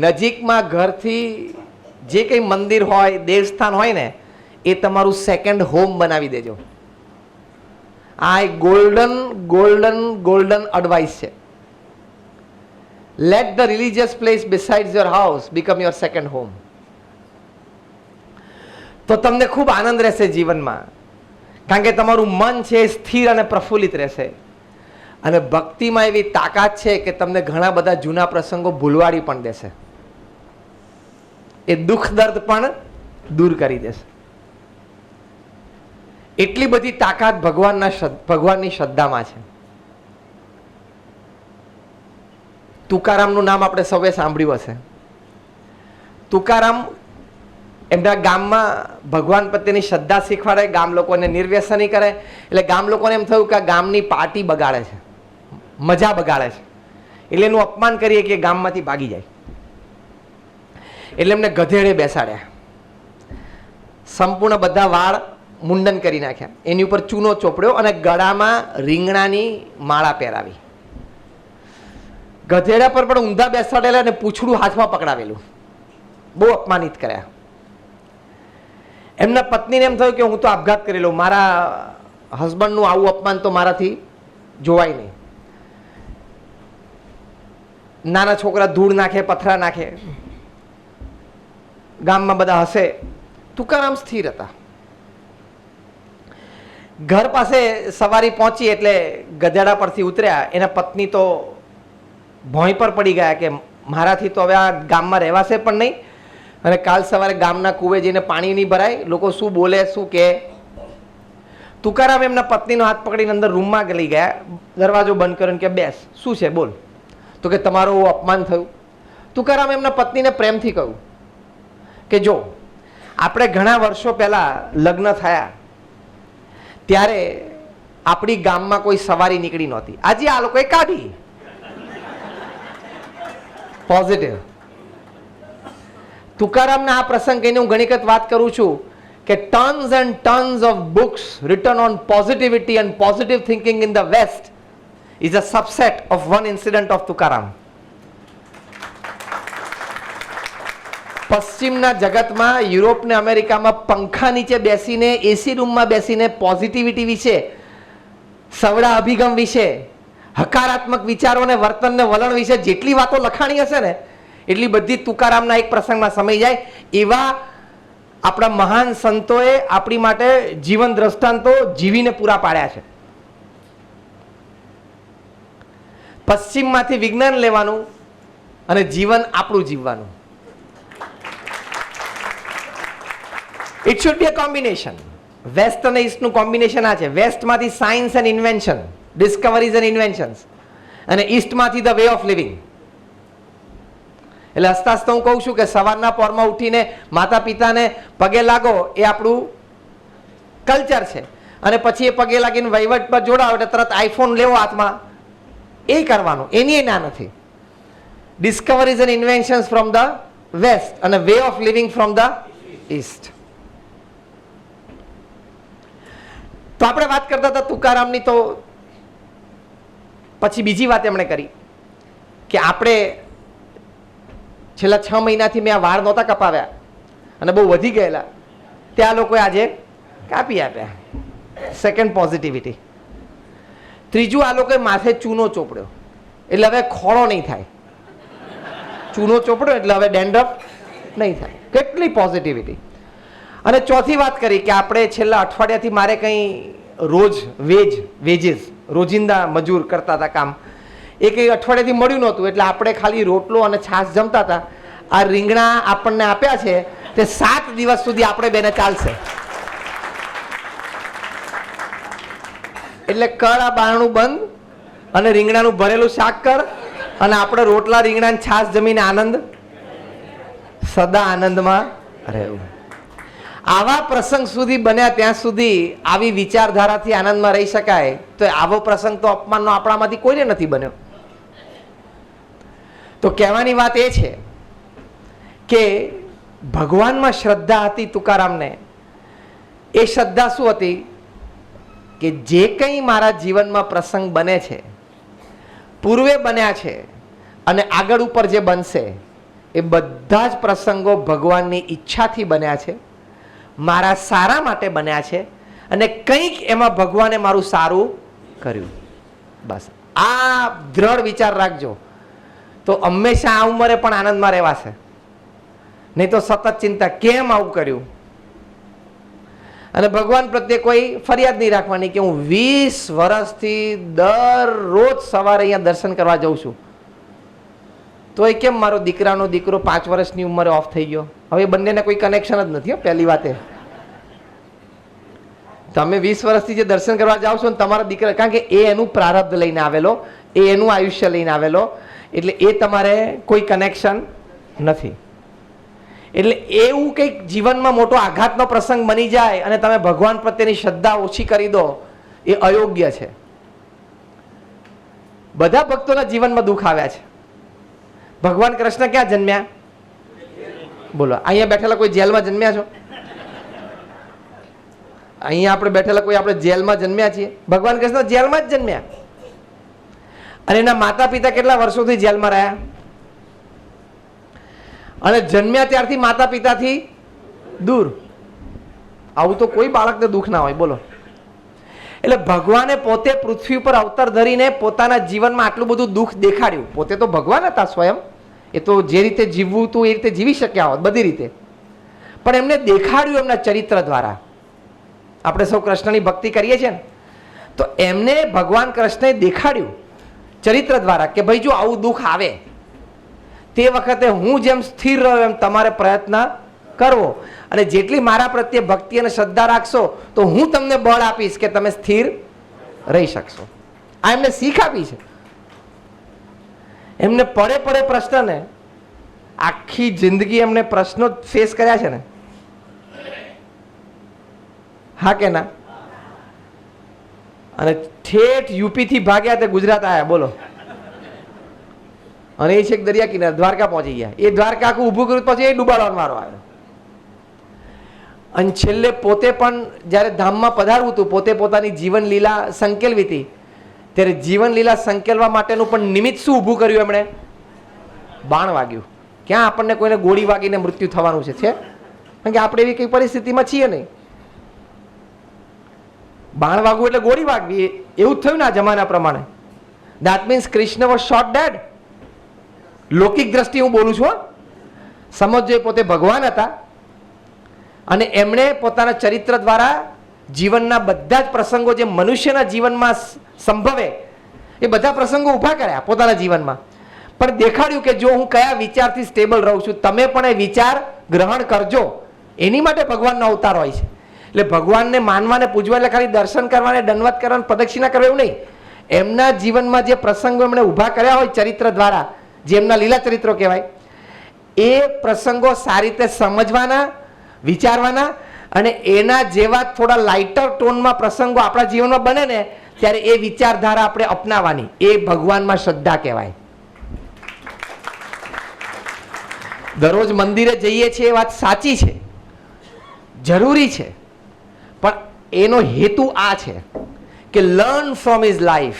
નજીકમાં ઘરથી જે કંઈ મંદિર હોય, દેવસ્થાન હોય ને, એ તમારું સેકન્ડ હોમ બનાવી દેજો. આ એક ગોલ્ડન ગોલ્ડન ગોલ્ડન એડવાઇસ છે. Let the religious place beside your house become your second home તો તમને ખૂબ આનંદ રહેશે જીવનમાં. કારણ કે તમારું મન છે સ્થિર અને પ્રફુલ્લિત રહેશે. અને ભક્તિમાં એવી તાકાત છે કે તમને ઘણા બધા જૂના પ્રસંગો ભૂલવાડી પણ દેશે. એ દુઃખ દર્દ પણ દૂર કરી દેશે. એટલી બધી તાકાત ભગવાનના ભગવાનની શ્રદ્ધામાં છે. તુકારામનું નામ આપણે સૌએ સાંભળ્યું હશે. તુકારામ એમના ગામમાં ભગવાન પ્રત્યેની શ્રદ્ધા શીખવાડે, ગામ લોકોને નિર્વ્યસની કરે, એટલે ગામ લોકોને એમ થયું કે ગામની પાર્ટી બગાડે છે. મજા બગાડે છે. એટલે એનું અપમાન કરીએ કે ગામમાંથી ભાગી જાય. એટલે એમને ગધેડે બેસાડ્યા. સંપૂર્ણ બધા વાળ મુંડન કરી નાખ્યા. એની ઉપર ચૂનો ચોપડ્યો અને ગળામાં રીંગણાની માળા પહેરાવી. ગધેડા પર પણ ઊંધા બેસાડેલા અને પૂછડું હાથમાં પકડાવેલું. બહુ અપમાનિત કર્યા. એમના પત્નીને એમ થયું કે હું તો આપઘાત કરેલો. મારા હસબન્ડનું આવું અપમાન તો મારાથી જોવાય નહીં. નાના છોકરા ધૂળ નાખે, પથરા નાખે. ગામમાં બધા હશે. તુકારામ સ્થિર હતા. ઘર પાસે સવારી પહોંચી એટલે ગધેડા પરથી ઉતર્યા. એના પત્ની તો ભોંય પર પડી ગયા કે મારાથી તો હવે આ ગામમાં રહેવાશે પણ નહીં. અને કાલ સવારે ગામના કૂવે જઈને પાણી નહીં ભરાય. લોકો શું બોલે, શું કહે તુકારામ એમના પત્નીનો હાથ પકડીને અંદર રૂમમાં લઈ ગયા. દરવાજો બંધ કર્યો કે બેસ, શું છે બોલ? તો કે તમારું અપમાન થયું. તુકારામ એમના પત્નીને પ્રેમથી કહ્યું કે જો, આપણે ઘણા વર્ષો પહેલાં લગ્ન થયા, ત્યારે આપણી ગામમાં કોઈ સવારી નીકળી નહોતી. આજે આ લોકોએ કાઢી. પોઝિટિવ તુકારામના આ પ્રસંગ કહીને હું ઘણી વખત વાત કરું છું કે tons and tons of books written on positivity and positive thinking in the west is a subset of one incident of Tukaram. પશ્ચિમના જગતમાં, યુરોપ ને અમેરિકામાં પંખા નીચે બેસીને એસી રૂમમાં બેસીને પોઝિટિવિટી વિશે, સવડા અભિગમ વિશે, હકારાત્મક વિચારો અને વર્તનને વલણ વિશે જેટલી વાતો લખાણી હશે ને, એટલી બધી તુકારામના એક પ્રસંગમાં સમય જાય. એવા આપણા મહાન સંતોએ આપણી માટે જીવન દ્રષ્ટાંતો જીવીને પૂરા પાડ્યા છે. પશ્ચિમમાંથી વિજ્ઞાન લેવાનું અને જીવન આપણું જીવવાનું. It should be a combination west અને ઈસ્ટનું કોમ્બિનેશન આ છે. વેસ્ટમાંથી science and invention discoveries and inventions અને ઈસ્ટમાંથી ધ વે ઓફ લિવિંગ એટલે હસતા હસતા હું કહું છું કે સવારના પોરમાં ઉઠીને માતા પિતાને પગે લાગો એ આપણું કલ્ચર છે. અને પછી એ પગે લાગીને વહીવટ પર જોડાવો એટલે તરત આઈફોન લેવો હાથમાં. એ કરવાનું. એની ના નથી. Discoveries and inventions from the west અને way of living from the east તો આપણે વાત કરતા હતા તુકારામની તો પછી બીજી વાત એમણે કરી કે આપણે છેલ્લા છ મહિનાથી મેં આ વાળ નહોતા કપાવ્યા અને બહુ વધી ગયેલા. ત્યાં લોકોએ આજે કાપી આપ્યા. સેકન્ડ પોઝિટિવિટી ત્રીજું, આ લોકોએ માથે ચૂનો ચોપડ્યો. એટલે હવે ખોળો નહીં થાય. ચૂનો ચોપડ્યો એટલે હવે ડેન્ડ્રફ નહીં થાય. કેટલી પોઝિટિવિટી અને ચોથી વાત કરી કે આપણે છેલ્લા અઠવાડિયાથી મારે કંઈ રોજ વેજ, વેજીસ, રોજિંદા મજૂર કરતા હતા કામ. એ કંઈ અઠવાડિયાથી મળ્યું નહોતું, એટલે આપણે ખાલી રોટલો અને છાશ જમતા હતા. આ રીંગણા આપણને આપ્યા છે તે સાત દિવસ સુધી આપણે બેને ચાલશે. એટલે કર આ બારણું બંધ અને રીંગણાનું ભરેલું શાક કર અને આપણે રોટલા રીંગણાની છાશ જમીને આનંદ, સદા આનંદમાં રહેવું. આવા પ્રસંગ સુધી બન્યા ત્યાં સુધી આવી વિચારધારાથી આનંદમાં રહી શકાય તો આવો પ્રસંગ તો અપમાનનો આપણામાંથી કોઈને નથી બન્યો. તો કહેવાની વાત એ છે કે ભગવાનમાં શ્રદ્ધા હતી તુકારામને. એ શ્રદ્ધા શું હતી? કે જે કંઈ મારા જીવનમાં પ્રસંગ બને છે, પૂર્વે બન્યા છે અને આગળ ઉપર જે બનશે, એ બધા જ પ્રસંગો ભગવાનની ઈચ્છાથી બન્યા છે. મારા સારા માટે બન્યા છે અને કંઈક એમાં ભગવાને મારું સારું કર્યું. બસ. આ દ્રઢ વિચાર રાખજો. તો હંમેશા આ ઉંમરે પણ આનંદમાં રહેવાશે. નહીં તો સતત ચિંતા, કેમ આવું કર્યું? અને ભગવાન પ્રત્યે કોઈ ફરિયાદ નહીં રાખવાની કે હું વીસ વર્ષથી દરરોજ સવારે અહીંયા દર્શન કરવા જઉં છું. તો એ કેમ મારો દીકરાનો દીકરો પાંચ વર્ષની ઉંમરે ઓફ થઈ ગયો? હવે બંનેને કોઈ કનેક્શન જ નથી પહેલી વાતે. તમે વીસ વર્ષથી જે દર્શન કરવા જાઓ છો ને તમારા દીકરા, કારણ કે એ એનું પ્રારબ્ધ લઈને આવેલો, એ એનું આયુષ્ય લઈને આવેલો, એટલે એ તમારે કોઈ કનેક્શન નથી. એટલે એવું કંઈક જીવનમાં મોટો આઘાતનો પ્રસંગ બની જાય અને તમે ભગવાન પ્રત્યેની શ્રદ્ધા ઓછી કરી દો, એ અયોગ્ય છે. બધા ભક્તોના જીવનમાં દુઃખ આવ્યા છે. ભગવાન કૃષ્ણ ક્યાં જન્મ્યા? બોલો, અહીંયા બેઠેલા કોઈ જેલમાં જન્મ્યા છો? અહીંયા આપણે બેઠેલા કોઈ આપણે જેલમાં જન્મ્યા છીએ? ભગવાન કૃષ્ણ જેલમાં જ જન્મ્યા? અને એના માતા પિતા કેટલા વર્ષોથી જેલમાં રહ્યા? અને જન્મ્યા ત્યારથી માતા પિતાથી દૂર? આવું તો કોઈ બાળકને દુઃખ ના હોય, બોલો. એટલે ભગવાને પોતે પૃથ્વી ઉપર અવતાર ધરીને પોતાના જીવનમાં આટલું બધું દુઃખ દેખાડ્યું. પોતે તો ભગવાન હતા સ્વયં. એ તો જે રીતે જીવવું હતું, એ રીતે જીવી શક્યા હોત, બધી રીતે. પણ એમને દેખાડ્યું એમના ચરિત્ર દ્વારા. આપણે સૌ કૃષ્ણની ભક્તિ કરીએ છીએ ને. તો એમને ભગવાન કૃષ્ણએ દેખાડ્યું ચરિત્ર દ્વારા કે ભાઈ જો આવું દુઃખ આવે, તે વખતે હું જેમ સ્થિર રહ્યો એમ તમારે પ્રયત્ન કરવો. અને જેટલી મારા પ્રત્યે ભક્તિ અને શ્રદ્ધા રાખશો, તો હું તમને બળ આપીશ કે તમે સ્થિર રહી શકશો. આ એમને શીખ આપી છે. એમને પડે પડે પ્રશ્નને આખી જિંદગી એમને પ્રશ્નો ફેસ કર્યા છે ને. હા કે ના? અને ઠેઠ યુપી થી ભાગ્યા તે ગુજરાત આવ્યા બોલો. અને એ છેક દરિયા કિનારે દ્વારકા પહોંચી ગયા. એ દ્વારકા આખું ઊભું કર્યું, પછી એ ડૂબાડવાનો વારો આવ્યો. અને છેલ્લે પોતે પણ જ્યારે ધામમાં પધારવું હતું, પોતે પોતાની જીવન લીલા સંકેલવી હતી ત્યારે જીવન લીલા સંકેલવા માટેનું પણ નિમિત્ત શું ઊભું કર્યું એમણે? બાણ વાગ્યું. ક્યાં આપણને કોઈને ગોળી વાગીને મૃત્યુ થવાનું છે છે? કારણ કે આપણે એવી કઈ પરિસ્થિતિમાં છીએ નહીં. બાણ વાગવું એટલે ગોળી વાગવી એવું થયું ને જમાના પ્રમાણે. That means Krishna was shot dead લૌકિક દ્રષ્ટિ હું બોલું છું, હો. સમજજો એ પોતે ભગવાન હતા. અને એમણે પોતાના ચરિત્ર દ્વારા જીવનના બધા જ પ્રસંગો જે મનુષ્યના જીવનમાં સંભવે, એ બધા પ્રસંગો ઊભા કર્યા પોતાના જીવનમાં. પણ દેખાડ્યું કે જો હું કયા વિચારથી સ્ટેબલ રહું છું, તમે પણ એ વિચાર ગ્રહણ કરજો. એની માટે ભગવાનનો અવતાર હોય છે. એટલે ભગવાનને માનવાને પૂજવા, એટલે ખાલી દર્શન કરવાને, દંડવત કરવાને, પ્રદક્ષિણા કરવા એવું નહીં. એમના જીવનમાં જે પ્રસંગો એમણે ઊભા કર્યા હોય ચરિત્ર દ્વારા, જે એમના લીલા ચરિત્રો કહેવાય, એ પ્રસંગો સારી રીતે સમજવાના વિચારવાના અને એના જેવા થોડા લાઇટર ટોનમાં પ્રસંગો આપણા જીવનમાં બને ને, ત્યારે એ વિચારધારા આપણે અપનાવવાની. એ ભગવાનમાં શ્રદ્ધા કહેવાય. દરરોજ મંદિરે જઈએ છીએ એ વાત સાચી છે. જરૂરી છે. પણ એનો હેતુ આ છે કે લર્ન ફ્રોમ ઇઝ લાઈફ